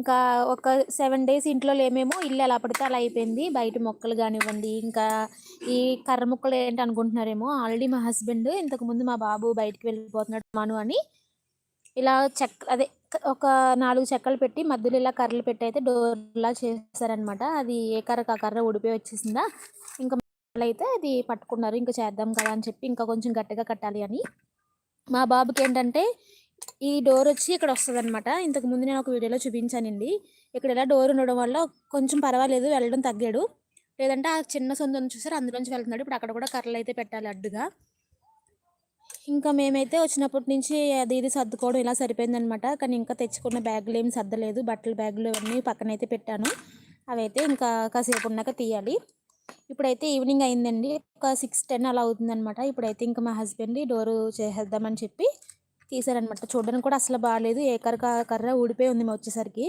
ఇంకా ఒక seven days ఇంట్లో లేమేమో ఇల్లు ఎలా పడితే అలా అయిపోయింది. బయట మొక్కలు కానివ్వండి ఇంకా ఈ కర్ర మొక్కలు ఏంటి అనుకుంటున్నారేమో. ఆల్రెడీ మా హస్బెండ్ ఇంతకుముందు మా బాబు బయటికి వెళ్ళిపోతున్నాడు మాను అని ఇలా చెక్క అదే ఒక నాలుగు చెక్కలు పెట్టి మధ్యలో ఇలా కర్రలు పెట్టి అయితే డోర్లా చేశారనమాట అది ఏ కర్రకు ఆ కర్ర ఊడిపోయి వచ్చేసిందా? ఇంకా మళ్ళీ అయితే అది పట్టుకున్నారు. ఇంకా చేద్దాం కదా అని చెప్పి ఇంకా కొంచెం గట్టిగా కట్టాలి అని. మా బాబుకి ఏంటంటే ఈ డోర్ వచ్చి ఇక్కడ వస్తుంది అనమాట ఇంతకు ముందు నేను ఒక వీడియోలో చూపించానండి. ఇక్కడ ఇలా డోర్ ఉండడం వల్ల కొంచెం పర్వాలేదు వెళ్ళడం తగ్గాడు. లేదంటే ఆ చిన్న సొంతం చూసారు? అందులోంచి వెళ్తున్నాడు. ఇప్పుడు అక్కడ కూడా కర్రలు అయితే పెట్టాలి అడ్డుగా. ఇంకా మేమైతే వచ్చినప్పటి నుంచి అది ఇది సర్దుకోవడం ఇలా సరిపోయిందనమాట కానీ ఇంకా తెచ్చుకున్న బ్యాగులు ఏమి సర్దలేదు. బట్టల బ్యాగులు అన్నీ పక్కనైతే పెట్టాను. అవైతే ఇంకా కాసేపు ఉన్నాక తీయాలి. ఇప్పుడైతే ఈవినింగ్ అయిందండి. ఒక సిక్స్ టెన్ అలా అవుతుందన్నమాట. ఇప్పుడైతే ఇంకా మా హస్బెండ్ డోరు చేసేద్దామని చెప్పి తీసారనమాట చూడడానికి కూడా అసలు బాగాలేదు ఏ కర్ర కర్ర ఊడిపోయి ఉంది మేము వచ్చేసరికి.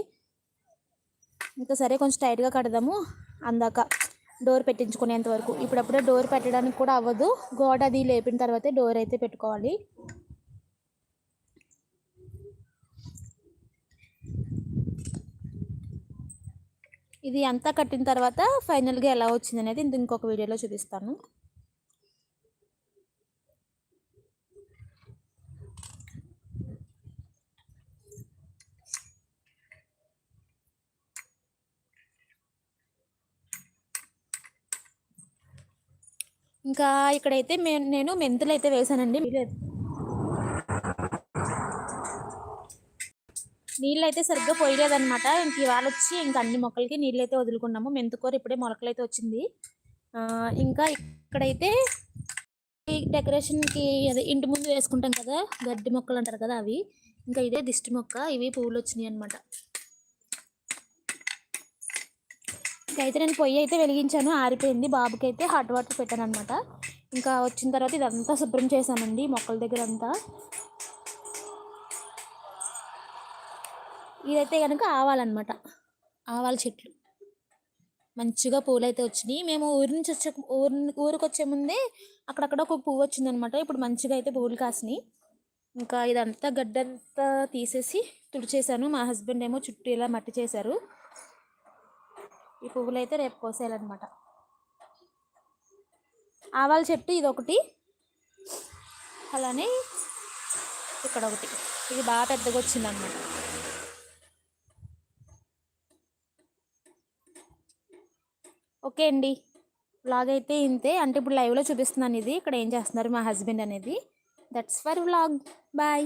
ఇంకా సరే కొంచెం టైట్గా కడదాము. అందాక డోర్ పెట్టించుకునేంత వరకు. ఇప్పుడప్పుడే డోర్ పెట్టడానికి కూడా అవ్వదు. గోడ అది లేపిన తర్వాతే డోర్ అయితే పెట్టుకోవాలి. ఇది అంతా కట్టిన తర్వాత ఫైనల్గా ఎలా వచ్చింది అనేది ఇంత ఇంకొక వీడియోలో చూపిస్తాను. ఇంకా ఇక్కడైతే నేను మెంతులు అయితే వేసానండి. నీళ్ళు అయితే సరిగ్గా పోయలేదన్నమాట. ఇంక ఇవాళ వచ్చి ఇంకా అన్ని మొక్కలకి నీళ్ళు అయితే వదులుకున్నాము మెంతుకూర ఇప్పుడే మొలకలు అయితే వచ్చింది ఇంకా ఇక్కడైతే డెకరేషన్కి అదే ఇంటి ముందు వేసుకుంటాం కదా గడ్డి మొక్కలు అంటారు కదా అవి. ఇంకా ఇదే దిష్టి మొక్క ఇవి పువ్వులు వచ్చినాయి అనమాట అయితే నేను పొయ్యి అయితే వెలిగించాను ఆరిపోయింది. బాబుకి అయితే హాట్ వాటర్ పెట్టాను అనమాట ఇంకా వచ్చిన తర్వాత ఇదంతా శుభ్రం చేశానండి మొక్కల దగ్గర అంతా ఇదైతే కనుక ఆవాలన్నమాట. ఆవాల చెట్లు. మంచిగా పూలు అయితే వచ్చినాయి. మేము ఊరి నుంచి వచ్చే ఊరి ఊరికి వచ్చే ముందే అక్కడక్కడ ఒక పువ్వు వచ్చిందనమాట ఇప్పుడు మంచిగా అయితే పూలు కాసినాయి. ఇంకా ఇదంతా గడ్డంతా తీసేసి తుడిచేసాను మా హస్బెండ్ ఏమో చుట్టూ ఇలా మట్టి చేశారు. ఈ పువ్వులు అయితే రేపు కోసేయాలన్నమాట. ఆవాల చెట్టు ఇది ఒకటి అలానే ఇక్కడ ఒకటి ఇది బాగా పెద్దగా వచ్చిందన్నమాట. ఓకే అండి. వ్లాగ్ అయితే ఇంతే. అంటే ఇప్పుడు లైవ్లో చూపిస్తున్నాను ఇది ఇక్కడ ఏం చేస్తున్నారు మా హస్బెండ్ అనేది. That's for vlog. బాయ్.